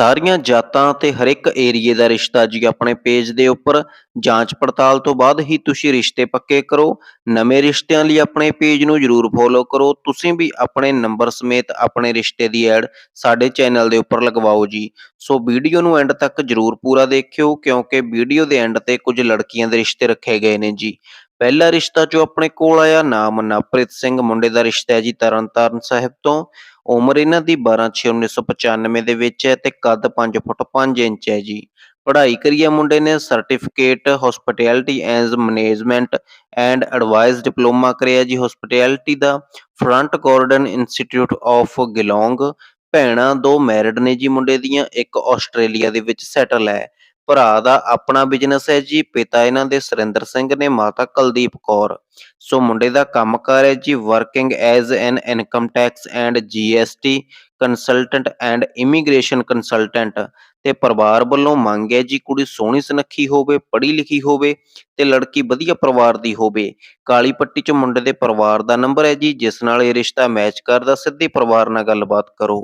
ਸਾਰੀਆਂ ਜਾਤਾਂ ਤੇ ਹਰ ਇੱਕ ਏਰੀਏ ਦਾ ਰਿਸ਼ਤਾ ਜੀ ਆਪਣੇ ਪੇਜ ਦੇ ਉੱਪਰ। ਜਾਂਚ ਪੜਤਾਲ ਤੋਂ ਬਾਅਦ ਹੀ ਤੁਸੀਂ ਰਿਸ਼ਤੇ ਪੱਕੇ ਕਰੋ। ਨਵੇਂ ਰਿਸ਼ਤਿਆਂ ਲਈ ਆਪਣੇ ਪੇਜ ਨੂੰ ਜਰੂਰ ਫੋਲੋ ਕਰੋ। ਤੁਸੀਂ ਵੀ ਆਪਣੇ ਨੰਬਰ ਸਮੇਤ ਆਪਣੇ ਰਿਸ਼ਤੇ ਦੀ ਐਡ ਸਾਡੇ ਚੈਨਲ ਦੇ ਉੱਪਰ ਲਗਵਾਓ ਜੀ। ਸੋ ਵੀਡੀਓ ਨੂੰ ਐਂਡ ਤੱਕ ਜਰੂਰ ਪੂਰਾ ਦੇਖਿਓ, ਕਿਉਂਕਿ ਵੀਡੀਓ ਦੇ ਐਂਡ ਤੇ ਕੁਝ ਲੜਕੀਆਂ ਦੇ ਰਿਸ਼ਤੇ ਰੱਖੇ ਗਏ ਨੇ ਜੀ। ਪਹਿਲਾ ਰਿਸ਼ਤਾ ਜੋ ਆਪਣੇ ਕੋਲ ਆਇਆ, ਨਾਮ ਨਵਪ੍ਰੀਤ ਸਿੰਘ, ਮੁੰਡੇ ਦਾ ਰਿਸ਼ਤਾ ਹੈ ਜੀ ਤਰਨਤਾਰਨ ਸਾਹਿਬ ਤੋਂ। ਉਮਰ ਇਹਨਾਂ ਦੀ 12/6/1995 ਦੇ ਵਿੱਚ ਹੈ ਤੇ ਕੱਦ 5 ਫੁੱਟ 5 ਇੰਚ ਹੈ ਜੀ। ਪੜ੍ਹਾਈ ਕਰੀ ਹੈ ਮੁੰਡੇ ਨੇ certificate hospitality as management and advice diploma ਕਰਿਆ ਜੀ। Hospitality the front Gordon Institute of Geelong ਭੈਣਾਂ ਦੋ ਮੈਰਿਡ ਨੇ ਜੀ ਮੁੰਡੇ ਦੀਆਂ, ਇੱਕ ਆਸਟ੍ਰੇਲੀਆ ਦੇ ਵਿੱਚ ਸੈਟਲ ਹੈ। ਭਰਾ ਦਾ ਆਪਣਾ ਬਿਜ਼ਨਸ ਹੈ ਜੀ, ਪਿਤਾ ਇਹਨਾਂ ਦੇ ਸੁਰਿੰਦਰ ਸਿੰਘ ਨੇ ਮਾਤਾ ਕੁਲਦੀਪ ਕੌਰ। ਸੋ ਮੁੰਡੇ ਦਾ ਕੰਮਕਾਰ ਹੈ ਜੀ working as an income tax and GST consultant and immigration consultant ਤੇ ਪਰਿਵਾਰ ਵੱਲੋਂ ਮੰਗ ਹੈ ਜੀ, ਕੁੜੀ ਸੋਹਣੀ ਸੁਨੱਖੀ ਹੋਵੇ, ਪੜ੍ਹੀ ਲਿਖੀ ਹੋਵੇ ਤੇ ਲੜਕੀ ਵਧੀਆ ਪਰਿਵਾਰ ਦੀ ਹੋਵੇ। ਕਾਲੀ ਪੱਟੀ 'ਚ ਮੁੰਡੇ ਦੇ ਪਰਿਵਾਰ ਦਾ ਨੰਬਰ ਹੈ ਜੀ, ਜਿਸ ਨਾਲ ਇਹ ਰਿਸ਼ਤਾ ਮੈਚ ਕਰਦਾ, ਸਿੱਧੇ ਪਰਿਵਾਰ ਨਾਲ ਗੱਲਬਾਤ ਕਰੋ।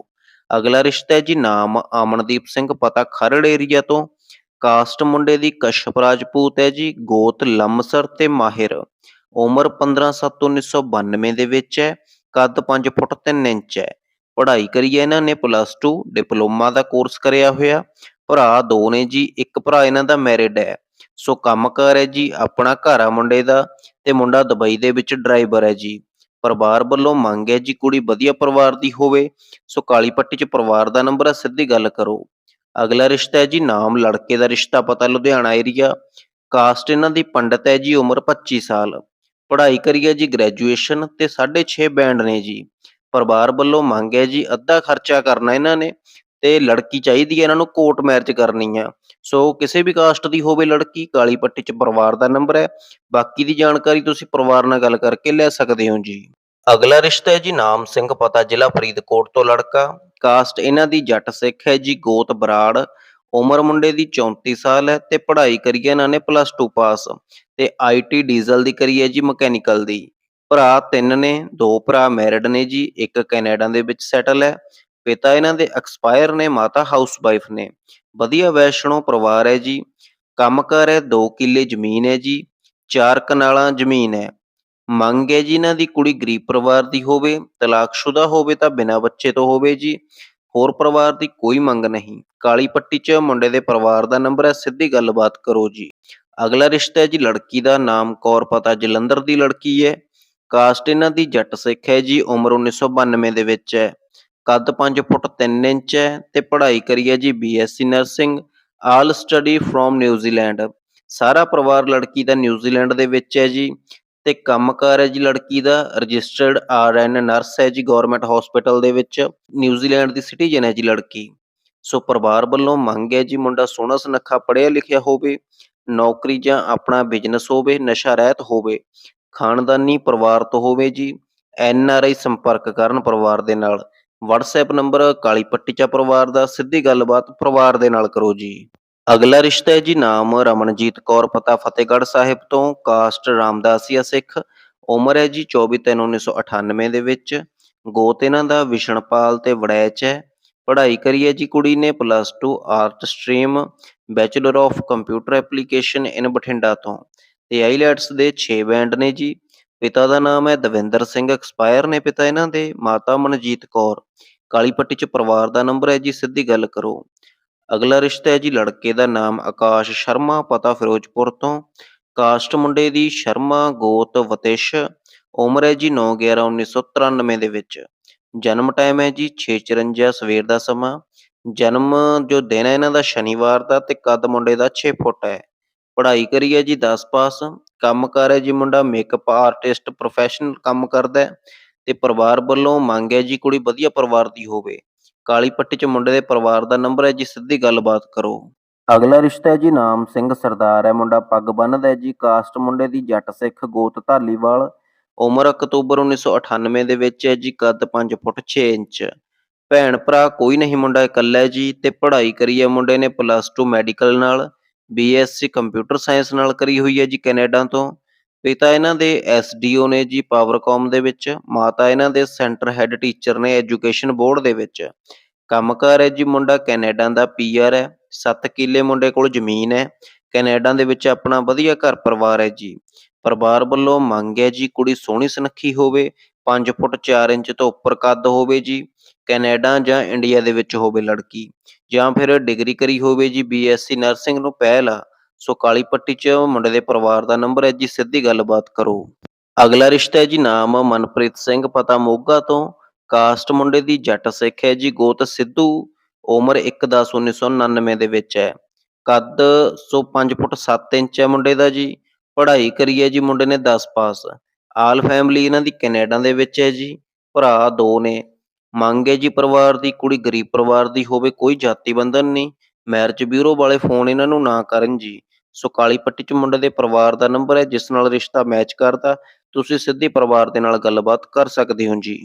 ਅਗਲਾ ਰਿਸ਼ਤਾ ਹੈ ਜੀ, ਨਾਮ ਅਮਨਦੀਪ ਸਿੰਘ, ਪਤਾ ਖਰੜ ਏਰੀਆ ਤੋਂ। ਕਾਸਟ ਮੁੰਡੇ ਦੀ ਕਸ਼ਪ ਰਾਜਪੂਤ ਹੈ ਜੀ, ਗੋਤ ਲੰਮਸਰ ਤੇ ਮਾਹਿਰ। ਉਮਰ 15/7/1992 ਦੇ ਵਿੱਚ ਹੈ, ਕੱਦ 5 ਫੁੱਟ 3 ਇੰਚ ਹੈ। ਪੜ੍ਹਾਈ ਕਰੀ ਹੈ ਇਹਨਾਂ ਨੇ, ਪਲੱਸ 2 ਡਿਪਲੋਮਾ ਦਾ ਕੋਰਸ ਕਰਿਆ ਹੋਇਆ। ਭਰਾ ਦੋ ਨੇ ਜੀ, ਇੱਕ ਭਰਾ ਇਹਨਾਂ ਦਾ ਮੈਰਿਡ ਹੈ। ਸੋ ਕੰਮਕਾਰ ਹੈ ਜੀ, ਆਪਣਾ ਘਰ ਆ ਮੁੰਡੇ ਦਾ ਤੇ ਮੁੰਡਾ ਦੁਬਈ ਦੇ ਵਿੱਚ ਡਰਾਈਵਰ ਹੈ ਜੀ। ਪਰਿਵਾਰ ਵੱਲੋਂ ਮੰਗ ਹੈ ਜੀ, ਕੁੜੀ ਵਧੀਆ ਪਰਿਵਾਰ ਦੀ ਹੋਵੇ। ਸੋ ਕਾਲੀ ਪੱਟੀ 'ਚ ਪਰਿਵਾਰ ਦਾ ਨੰਬਰ ਹੈ, ਸਿੱਧੀ ਗੱਲ ਕਰੋ। ਅਗਲਾ ਰਿਸ਼ਤਾ ਹੈ ਜੀ ਨਾਮ, ਲੜਕੇ ਦਾ ਰਿਸ਼ਤਾ ਪਤਾ, ਲੁਧਿਆਣਾ ਏਰੀਆ ਕਾਸਟ ਇਹਨਾਂ ਦੀ ਪੰਡਤ ਹੈ ਜੀ, ਉਮਰ 25 ਸਾਲ। ਪੜ੍ਹਾਈ ਕਰੀ ਹੈ ਜੀ ਗ੍ਰੈਜੂਏਸ਼ਨ ਤੇ 6.5 ਬੈਂਡ ਨੇ ਜੀ। ਪਰਿਵਾਰ ਵੱਲੋਂ ਮੰਗ ਹੈ ਜੀ, ਅੱਧਾ ਖਰਚਾ ਕਰਨਾ ਇਹਨਾਂ ਨੇ ਤੇ ਲੜਕੀ ਚਾਹੀਦੀ ਹੈ ਇਹਨਾਂ ਨੂੰ ਕੋਰਟ ਮੈਰਿਜ ਕਰਨੀ ਆ ਸੋ ਕਿਸੇ ਵੀ ਕਾਸਟ ਦੀ ਹੋਵੇ ਲੜਕੀ, ਕਾਲੀ ਪੱਟੀ 'ਚ ਪਰਿਵਾਰ ਦਾ ਨੰਬਰ ਹੈ। ਬਾਕੀ ਦੀ ਜਾਣਕਾਰੀ ਤੁਸੀਂ ਪਰਿਵਾਰ ਨਾਲ ਗੱਲ ਕਰਕੇ ਲੈ ਸਕਦੇ ਹੋ ਜੀ। ਅਗਲਾ ਰਿਸ਼ਤਾ ਹੈ ਜੀ, ਨਾਮ ਸਿੰਘ ਪਤਾ, ਜ਼ਿਲ੍ਹਾ ਫਰੀਦਕੋਟ ਤੋਂ ਲੜਕਾ। ਕਾਸਟ ਇਹਨਾਂ ਦੀ ਜੱਟ ਸਿੱਖ ਹੈ ਜੀ, ਗੋਤ ਬਰਾੜ। ਉਮਰ ਮੁੰਡੇ ਦੀ 34 ਸਾਲ ਹੈ ਤੇ ਪੜ੍ਹਾਈ ਕਰੀ ਹੈ ਇਹਨਾਂ ਨੇ ਪਲੱਸ 2 ਪਾਸ ਤੇ ਆਈਟੀ ਡੀਜ਼ਲ ਦੀ ਕਰੀ ਹੈ ਜੀ ਮਕੈਨੀਕਲ ਦੀ। ਭਰਾ ਤਿੰਨ ਨੇ, ਦੋ ਭਰਾ ਮੈਰਿਡ ਨੇ ਜੀ, ਇੱਕ ਕੈਨੇਡਾ ਦੇ ਵਿੱਚ ਸੈਟਲ ਹੈ। ਪਿਤਾ ਇਹਨਾਂ ਦੇ ਐਕਸਪਾਇਰ ਨੇ, ਮਾਤਾ ਹਾਊਸ ਵਾਈਫ ਨੇ। ਵਧੀਆ ਵੈਸ਼ਨੋ ਪਰਿਵਾਰ ਹੈ ਜੀ। ਕੰਮ ਕੰਮਕਾਰ ਹੈ 2 ਕਿੱਲੇ ਜ਼ਮੀਨ ਹੈ ਜੀ। ਚਾਰ ਕਨਾਲਾਂ ਜ਼ਮੀਨ ਹੈ। ਮੰਗ ਹੈ ਜੀ ਇਹਨਾਂ ਦੀ, ਕੁੜੀ ਗਰੀਬ ਪਰਿਵਾਰ ਦੀ ਹੋਵੇ, ਤਲਾਕਸ਼ੁਦਾ ਹੋਵੇ ਤਾਂ ਬਿਨਾਂ ਬੱਚੇ ਤੋਂ ਹੋਵੇ ਜੀ, ਹੋਰ ਪਰਿਵਾਰ ਦੀ ਕੋਈ ਮੰਗ ਨਹੀਂ। ਕਾਲੀ ਪੱਟੀ 'ਚ ਮੁੰਡੇ ਦੇ ਪਰਿਵਾਰ ਦਾ ਨੰਬਰ ਹੈ, ਸਿੱਧੀ ਗੱਲਬਾਤ ਕਰੋ ਜੀ। ਅਗਲਾ ਰਿਸ਼ਤਾ ਹੈ ਜੀ, ਲੜਕੀ ਦਾ ਨਾਮ ਕੌਰ ਪਤਾ ਜਲੰਧਰ ਦੀ ਲੜਕੀ ਹੈ। ਕਾਸਟ ਇਹਨਾਂ ਦੀ ਜੱਟ ਸਿੱਖ ਹੈ ਜੀ, ਉਮਰ 1992 ਦੇ ਵਿੱਚ ਹੈ। ਕੱਦ 5 ਫੁੱਟ 3 ਇੰਚ ਹੈ ਤੇ ਪੜ੍ਹਾਈ ਕਰੀ ਹੈ ਜੀ BSc nursing, all study from New Zealand. ਸਾਰਾ ਪਰਿਵਾਰ ਲੜਕੀ ਦਾ ਨਿਊਜ਼ੀਲੈਂਡ ਦੇ ਵਿੱਚ ਹੈ ਜੀ। ਤੇ ਕੰਮਕਾਰ ਹੈ ਜੀ ਲੜਕੀ ਦਾ ਰਜਿਸਟਰਡ ਆਰ ਐਨ ਨਰਸ ਹੈ ਜੀ ਗਵਰਨਮੈਂਟ ਹਸਪੀਟਲ ਦੇ ਵਿੱਚ ਨਿਊਜ਼ੀਲੈਂਡ ਦੀ ਸਿਟੀਜ਼ਨ ਹੈ ਜੀ ਲੜਕੀ। ਸੋ ਪਰਿਵਾਰ ਵੱਲੋਂ ਮੰਗ ਹੈ ਜੀ ਮੁੰਡਾ ਸੋਹਣਾ ਸੁਨੱਖਾ ਪੜ੍ਹਿਆ ਲਿਖਿਆ ਹੋਵੇ, ਨੌਕਰੀ ਜਾਂ ਆਪਣਾ ਬਿਜ਼ਨਸ ਹੋਵੇ, ਨਸ਼ਾ ਰਹਿਤ ਹੋਵੇ, ਖਾਨਦਾਨੀ ਪਰਿਵਾਰ ਤੋਂ ਹੋਵੇ ਜੀ, ਐਨ ਆਰ ਆਈ ਸੰਪਰਕ ਕਰਨ ਪਰਿਵਾਰ ਦੇ ਨਾਲ। WhatsApp ਨੰਬਰ ਕਾਲੀ ਪੱਟੀ ਚਾ ਪਰਿਵਾਰ ਦਾ, ਸਿੱਧੀ ਗੱਲਬਾਤ ਪਰਿਵਾਰ ਦੇ ਨਾਲ ਕਰੋ ਜੀ। ਅਗਲਾ ਰਿਸ਼ਤਾ ਹੈ ਜੀ ਨਾਮ ਰਮਨਜੀਤ ਕੌਰ, ਪਤਾ ਫਤਿਹਗੜ੍ਹ ਸਾਹਿਬ ਤੋਂ, ਕਾਸਟ ਰਾਮਦਾਸੀਆ ਸਿੱਖ। ਉਮਰ ਹੈ ਜੀ 24/3/1998 ਦੇ ਵਿੱਚ। ਗੋਤ ਇਹਨਾਂ ਦਾ ਵਿਸ਼ਣਪਾਲ ਤੇ ਵੜੈਚ ਹੈ। ਪੜ੍ਹਾਈ ਕਰੀ ਹੈ ਜੀ ਕੁੜੀ ਨੇ plus 2 art stream, bachelor of computer application in Bathinda ਤੋਂ। ਤੇ ਆਈਲੈਟਸ ਦੇ 6 ਬੈਂਡ ਨੇ ਜੀ। ਪਿਤਾ ਦਾ ਨਾਮ ਹੈ ਦਵਿੰਦਰ ਸਿੰਘ, ਐਕਸਪਾਇਰ ਨੇ ਪਿਤਾ ਇਹਨਾਂ ਦੇ, ਮਾਤਾ ਮਨਜੀਤ ਕੌਰ। ਕਾਲੀ ਪੱਟੀ 'ਚ ਪਰਿਵਾਰ ਦਾ ਨੰਬਰ ਹੈ ਜੀ, ਸਿੱਧੀ ਗੱਲ ਕਰੋ। ਅਗਲਾ ਰਿਸ਼ਤਾ ਹੈ ਜੀ ਲੜਕੇ ਦਾ ਨਾਮ ਆਕਾਸ਼ ਸ਼ਰਮਾ, ਪਤਾ ਫਿਰੋਜ਼ਪੁਰ ਤੋਂ। ਕਾਸਟ ਮੁੰਡੇ ਦੀ ਸ਼ਰਮਾ, ਗੋਤ, ਵਤਿਸ਼। ਉਮਰ ਹੈ ਜੀ 9/11/1993 ਦੇ ਵਿੱਚ। ਜਨਮ ਟਾਈਮ ਹੈ ਜੀ 6:54 ਸਵੇਰ ਦਾ ਸਮਾਂ। ਜਨਮ ਜੋ ਦਿਨ ਹੈ ਇਹਨਾਂ ਦਾ ਸ਼ਨੀਵਾਰ ਦਾ ਤੇ ਕੱਦ ਮੁੰਡੇ ਦਾ 6 ਫੁੱਟ ਹੈ। ਪੜ੍ਹਾਈ ਕਰੀ ਹੈ ਜੀ 10 ਪਾਸ। ਕੰਮ ਕਰ ਹੈ ਜੀ ਮੁੰਡਾ ਮੇਕਅਪ ਆਰਟਿਸਟ ਪ੍ਰੋਫੈਸ਼ਨਲ ਕੰਮ ਕਰਦਾ ਹੈ ਤੇ ਪਰਿਵਾਰ ਵੱਲੋਂ ਮੰਗ ਹੈ ਜੀ ਕੁੜੀ ਵਧੀਆ ਪਰਿਵਾਰ ਦੀ ਹੋਵੇ। ਕਾਲੀ ਪੱਟੀ 'ਚ ਮੁੰਡੇ ਦੇ ਪਰਿਵਾਰ ਦਾ ਨੰਬਰ ਹੈ ਜੀ, ਸਿੱਧੀ ਗੱਲਬਾਤ ਕਰੋ। ਅਗਲਾ ਰਿਸ਼ਤਾ ਹੈ ਜੀ, ਨਾਮ ਸਿੰਘ ਸਰਦਾਰ ਹੈ, ਮੁੰਡਾ ਪੱਗ ਬੰਨਦਾ ਹੈ ਜੀ, ਕਾਸਟ ਮੁੰਡੇ ਦੀ ਜੱਟ ਸਿੱਖ ਗੋਤ ਧਾਲੀਵਾਲ। ਉਮਰ ਅਕਤੂਬਰ 1998 ਦੇ ਵਿੱਚ ਹੈ ਜੀ, ਕੱਦ 5 ਫੁੱਟ 6 ਇੰਚ। ਭੈਣ ਭਰਾ ਕੋਈ ਨਹੀਂ ਮੁੰਡਾ, ਇਕੱਲਾ ਹੈ ਜੀ ਤੇ ਪੜ੍ਹਾਈ ਕਰੀ ਹੈ ਮੁੰਡੇ ਨੇ ਪਲੱਸ 2 ਮੈਡੀਕਲ ਨਾਲ ਬੀਐਸਸੀ ਕੰਪਿਊਟਰ ਸਾਇੰਸ ਨਾਲ ਕਰੀ ਹੋਈ ਹੈ ਜੀ ਕੈਨੇਡਾ ਤੋਂ। ਪਿਤਾ ਇਹਨਾਂ ਦੇ ਐਸਡੀਓ ਨੇ ਜੀ ਪਾਵਰਕਾਮ ਦੇ ਵਿੱਚ, ਮਾਤਾ ਇਹਨਾਂ ਦੇ ਸੈਂਟਰ ਹੈੱਡ ਟੀਚਰ ਨੇ ਐਜੂਕੇਸ਼ਨ ਬੋਰਡ ਦੇ ਵਿੱਚ। ਕੰਮਕਾਰ ਹੈ ਜੀ ਮੁੰਡਾ ਕੈਨੇਡਾ ਦਾ ਪੀਆਰ ਹੈ 7 ਕਿੱਲੇ ਮੁੰਡੇ ਕੋਲ ਜ਼ਮੀਨ ਹੈ, ਕੈਨੇਡਾ ਦੇ ਵਿੱਚ ਆਪਣਾ ਵਧੀਆ ਘਰ ਪਰਿਵਾਰ ਹੈ ਜੀ। ਪਰਿਵਾਰ ਵੱਲੋਂ ਮੰਗ ਹੈ ਜੀ ਕੁੜੀ ਸੋਹਣੀ ਸੁਨੱਖੀ ਹੋਵੇ 5 ਫੁੱਟ 4 ਇੰਚ ਤੋਂ ਉੱਪਰ ਕੱਦ ਹੋਵੇ ਜੀ, ਕੈਨੇਡਾ ਜਾਂ ਇੰਡੀਆ ਦੇ ਵਿੱਚ ਹੋਵੇ ਲੜਕੀ, ਜਾਂ ਫਿਰ ਡਿਗਰੀ ਕਰੀ ਹੋਵੇ ਜੀ ਬੀਐਸਸੀ ਨਰਸਿੰਗ ਨੂੰ ਪਹਿਲ ਆ ਸੋ ਕਾਲੀ ਪੱਟੀ 'ਚ ਮੁੰਡੇ ਦੇ ਪਰਿਵਾਰ ਦਾ ਨੰਬਰ ਹੈ ਜੀ, ਸਿੱਧੀ ਗੱਲਬਾਤ ਕਰੋ। ਅਗਲਾ ਰਿਸ਼ਤਾ ਹੈ ਜੀ, ਨਾਮ ਮਨਪ੍ਰੀਤ ਸਿੰਘ ਪਤਾ ਮੋਗਾ ਤੋਂ। ਕਾਸਟ ਮੁੰਡੇ ਦੀ ਜੱਟ ਸਿੱਖ ਹੈ ਜੀ, ਗੋਤ ਸਿੱਧੂ। ਉਮਰ 1/10/1999 ਦੇ ਵਿੱਚ ਹੈ। ਕੱਦ ਸੋ 5 ਫੁੱਟ 7 ਇੰਚ ਹੈ ਮੁੰਡੇ ਦਾ ਜੀ। ਪੜ੍ਹਾਈ ਕਰੀ ਹੈ ਜੀ, ਮੁੰਡੇ ਨੇ 10 ਪਾਸ। ਆਲ ਫੈਮਿਲੀ ਇਹਨਾਂ ਦੀ ਕੈਨੇਡਾ ਦੇ ਵਿੱਚ ਹੈ ਜੀ। ਭਰਾ ਦੋ ਨੇ। ਮੰਗ ਹੈ ਜੀ, ਪਰਿਵਾਰ ਦੀ ਕੁੜੀ ਗਰੀਬ ਪਰਿਵਾਰ ਦੀ ਹੋਵੇ, ਕੋਈ ਜਾਤੀ ਬੰਧਨ ਨਹੀਂ। ਮੈਰਿਜ ਬਿਊਰੋ ਵਾਲੇ ਫੋਨ ਇਹਨਾਂ ਨੂੰ ਨਾ ਕਰਨ ਜੀ। ਸੋ ਕਾਲੀ ਪੱਟੀ ਚ ਮੁੰਡੇ ਦੇ ਪਰਿਵਾਰ ਦਾ ਨੰਬਰ ਹੈ, ਜਿਸ ਨਾਲ ਰਿਸ਼ਤਾ ਮੈਚ ਕਰਦਾ ਤੁਸੀਂ ਸਿੱਧੀ ਪਰਿਵਾਰ ਦੇ ਨਾਲ ਗੱਲਬਾਤ ਕਰ ਸਕਦੇ ਹੋ ਜੀ।